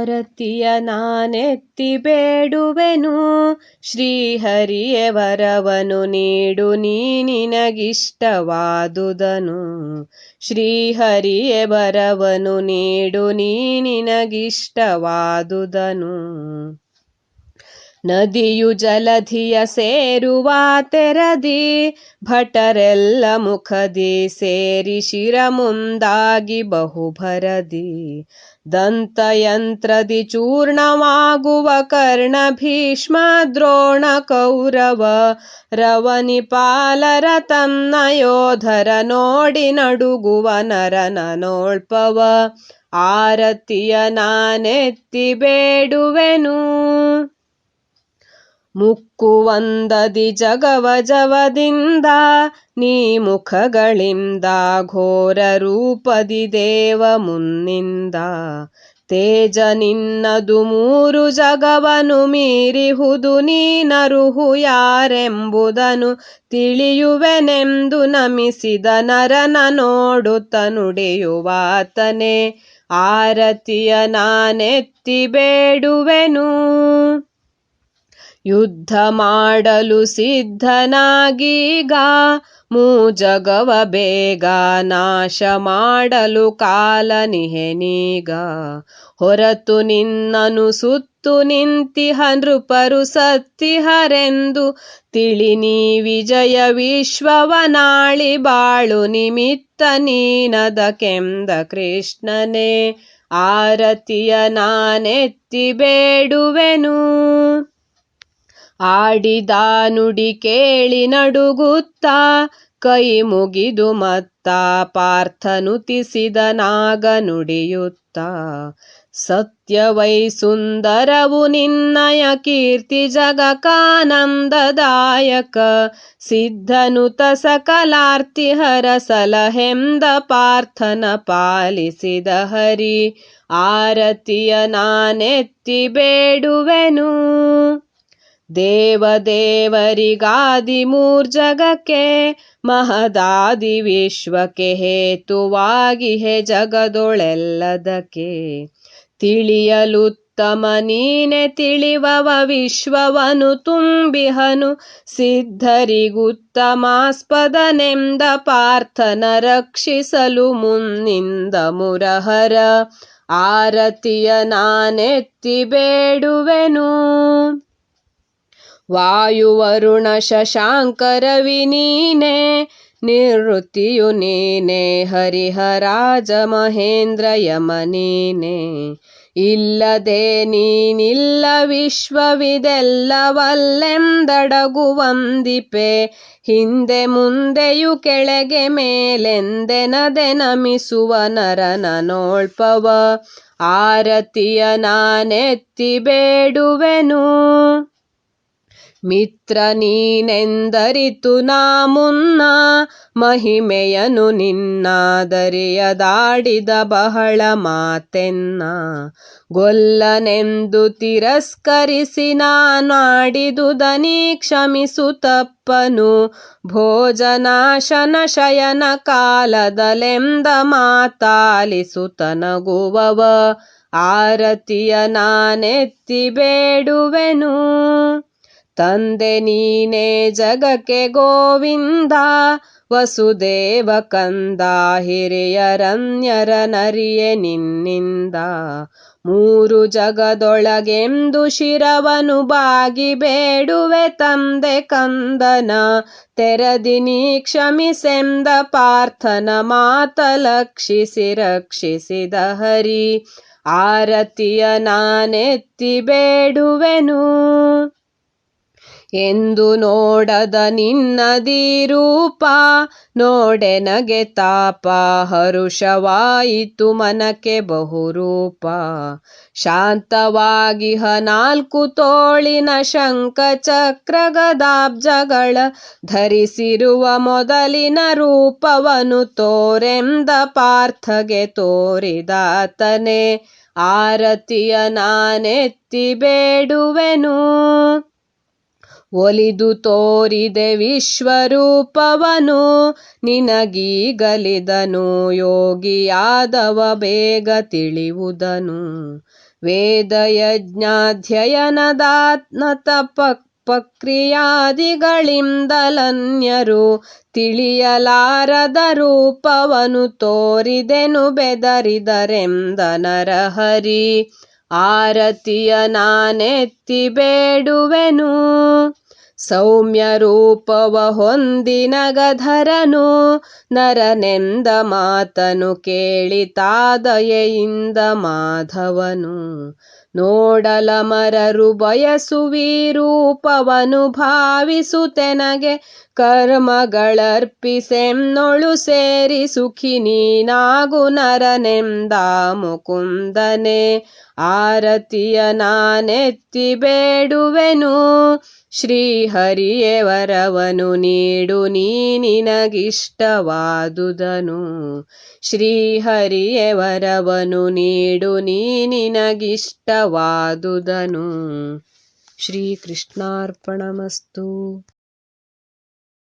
ಆರತಿಯ ನಾನೆತ್ತಿ ಬೇಡುವೆನು. ಶ್ರೀಹರಿಯೇ ವರವನು ನೀಡು ನೀ ನಿನಗಿಷ್ಟವಾದುದನು. ಶ್ರೀಹರಿಯೇ ವರವನು ನೀಡು ನೀ ನಿನಗಿಷ್ಟವಾದುದನು. ನದಿಯು ಜಲಧಿಯ ಸೇರುವ ತೆರದಿ, ಭಟರೆಲ್ಲ ಮುಖದಿ ಸೇರಿ ಶಿರ ಮುಂದಾಗಿ ಬಹುಭರದಿ. ದಂತಯಂತ್ರದಿ ಚೂರ್ಣವಾಗುವ ಕರ್ಣ ಭೀಷ್ಮ ದ್ರೋಣ ಕೌರವ ರವನಿಪಾಲರ ತನ್ನ ಯೋಧರ ನೋಡಿ ನಡುಗುವ ನರನ ನೋಳ್ಪವ. ಆರತಿಯ ನಾನೆತ್ತಿ ಬೇಡುವೆನು. ಮುಕ್ಕುವಂದದಿ ಜಗವ ಜವದಿಂದ, ನೀ ಮುಖಗಳಿಂದ ಘೋರ ರೂಪದಿ ದೇವ ಮುನ್ನಿಂದ. ತೇಜ ನಿನ್ನದು ಮೂರು ಜಗವನು ಮೀರಿಹುದು ನೀನರುಹು ಯಾರೆಂಬುದನು ತಿಳಿಯುವೆನೆಂದು ನಮಿಸಿದ ನರನ ನೋಡುತ್ತ ನುಡಿಯುವಾತನೆ. ಆರತಿಯ ನಾನೆತ್ತಿ ಬೇಡುವೆನು. ಯುದ್ಧ ಮಾಡಲು ಸಿದ್ಧನಾಗೀಗ, ಮೂಜಗವ ಬೇಗ ನಾಶ ಮಾಡಲು ಕಾಲ ನಿಹೆನೀಗ. ಹೊರತು ನಿನ್ನನು ಸುತ್ತು ನಿಂತಿಹ, ನೃಪರು ಸತ್ತಿಹರೆಂದು ತಿಳಿ ನೀ ವಿಜಯ ವಿಶ್ವವನಾಳಿ ಬಾಳು ನಿಮಿತ್ತ ನೀನದ ಕೆಂದ ಕೃಷ್ಣನೇ, ಆರತಿಯ ನಾನೆತ್ತಿ ಬೇಡುವೆನು. ಆಡಿದ ನುಡಿ ಕೇಳಿ ನಡುಗುತ್ತ, ಕೈ ಮುಗಿದು ಮತ್ತ ಪಾರ್ಥನುತಿಸಿದ ನಾಗ ನುಡಿಯುತ್ತ ಸತ್ಯವೈ ಸುಂದರವು ನಿನ್ನಯ ಕೀರ್ತಿ ಜಗಕಾನಂದದಾಯಕ ಸಿದ್ಧನುತ ಸಕಲಾರ್ತಿ ಹರಸಲಹೆಂದ ಪಾರ್ಥನ ಪಾಲಿಸಿದ ಹರಿ, ಆರತಿಯ ನಾನೆತ್ತಿ ಬೇಡುವೆನು. ದೇವದೇವರಿಗಾದಿ ಮೂರ್ಜಗಕ್ಕೆ, ಮಹದಾದಿ ವಿಶ್ವಕ್ಕೆ ಹೇತುವಾಗಿ ಹೆ ಜಗದೊಳೆಲ್ಲದಕ್ಕೆ. ತಿಳಿಯಲುತ್ತಮ ನೀನೆ ತಿಳಿವವ ವಿಶ್ವವನು ತುಂಬಿಹನು ಸಿದ್ಧರಿಗುತ್ತಮಾಸ್ಪದನೆಂದ ಪಾರ್ಥನ ರಕ್ಷಿಸಲು ಮುನ್ನಿಂದ ಮುರಹರ, ಆರತಿಯ ನಾನೆತ್ತಿ ಬೇಡುವೆನು. ವಾಯುವರುಣ ಶಶಾಂಕರ ವಿನೀನೆ, ನಿವೃತ್ತಿಯು ನೀನೆ, ಹರಿಹರಾಜ ಮಹೇಂದ್ರ ಯಮ ನೀನೆ ಇಲ್ಲದೆ ನೀನಿಲ್ಲ ವಿಶ್ವವಿದೆಲ್ಲವಲ್ಲೆಂದಡಗುವಂದಿಪೆ ಹಿಂದೆ ಮುಂದೆಯು ಕೆಳಗೆ ಮೇಲೆಂದೆನದೆ ನಮಿಸುವ ನರನ ನೋಳ್ಪವ, ಆರತಿಯ ನಾನೆತ್ತಿ ಬೇಡುವೆನು. ಮಿತ್ರ ನೀನೆಂದರಿತು ನಾ ಮುನ್ನ, ಮಹಿಮೆಯನು ನಿನ್ನಾದರಿಯದಾಡಿದ ಬಹಳ ಮಾತೆನ್ನ. ಗೊಲ್ಲನೆಂದು ತಿರಸ್ಕರಿಸಿ ನಾಡಿದುದನಿ ಕ್ಷಮಿಸು ತಪ್ಪನು. ಭೋಜನಾಶನ ಶಯನ ಕಾಲದಲೆಂದ ಮಾತಾಲಿಸುತ್ತನಗುವವ ಆರತಿಯ ನಾನೆತ್ತಿ ಬೇಡುವೆನು. ತಂದೆ ನೀನೇ ಜಗಕ್ಕೆ ಗೋವಿಂದ, ವಸುದೇವ ಕಂದ, ಹಿರಿಯರನ್ಯರ ನರಿಯೆ ನಿನ್ನಿಂದ. ಮೂರು ಜಗದೊಳಗೆಂದು ಶಿರವನು ಬಾಗಿ ಬೇಡುವೆ ತಂದೆ ಕಂದನ, ತೆರದಿ ನೀ ಕ್ಷಮಿಸೆಂದ ಪಾರ್ಥನ ಮಾತ ಲಕ್ಷಿಸಿ ರಕ್ಷಿಸಿದ ಹರಿ. ಆರತಿಯ ನಾನೆತ್ತಿ ಬೇಡುವೆನು. ಎಂದು ನೋಡದ ನಿನ್ನದಿ ರೂಪ ನೋಡೆನಗೆ ತಾಪ, ಹರುಷವಾಯಿತು ಮನಕ್ಕೆ ಬಹುರೂಪ. ಶಾಂತವಾಗಿಹ ನಾಲ್ಕು ತೋಳಿನ ಶಂಖ ಚಕ್ರ ಗದಾಬ್ಜಗಳ ಧರಿಸಿರುವ ಮೊದಲಿನ ರೂಪವನು ತೋರೆಂದ ಪಾರ್ಥಗೆ ತೋರಿದಾತನೆ, ಆರತಿಯ ನಾನೆತ್ತಿ ಬೇಡುವೆನು. ಒಲಿದು ತೋರಿದೆ ವಿಶ್ವರೂಪವನು, ನಿನಗೀಗಲಿದನು ಯೋಗಿಯಾದವ ಬೇಗ ತಿಳಿಯುವುದನು ವೇದಯಜ್ಞಾಧ್ಯಯನದಾತ್ಮ ತಪ ಪ್ರಕ್ರಿಯಾದಿಗಳಿಂದಲನ್ಯರು ತಿಳಿಯಲಾರದ ರೂಪವನು ತೋರಿದೆನು ಬೆದರಿದರೆಂದ ನರಹರಿ ಆರತಿಯ ನಾನೆತ್ತಿ ಬೇಡುವೆನು. ಸೌಮ್ಯ ರೂಪವ ಹೊಂದಿನ ಗಧರನು ನರನೆಂದ ಮಾತನು ಕೇಳಿ ತಾದಯೆಯಿಂದ ಮಾಧವನು. ನೋಡಲ ಮರರು ಬಯಸುವಿ ರೂಪವನು ಭಾವಿಸುತೆನಗೆ ಕರ್ಮಗಳರ್ಪಿಸೆನ್ನೊಳು ಸೇರಿ ಸುಖಿ ನೀನಾಗು ನರನೆಂದ ಮುಕುಂದನೆ ಆರತಿಯ ನಾನೆತ್ತಿ ಬೇಡುವೆನು ಶ್ರೀಹರಿಯೇ ವರವನು ನೀಡು ನೀ ನಿನಗಿಷ್ಟವಾದುದನು. ಶ್ರೀಹರಿಯೇ ವರವನು ನೀಡು ನೀ ನಿನಗಿಷ್ಟವಾದುದನು. ಶ್ರೀಕೃಷ್ಣಾರ್ಪಣಮಸ್ತು.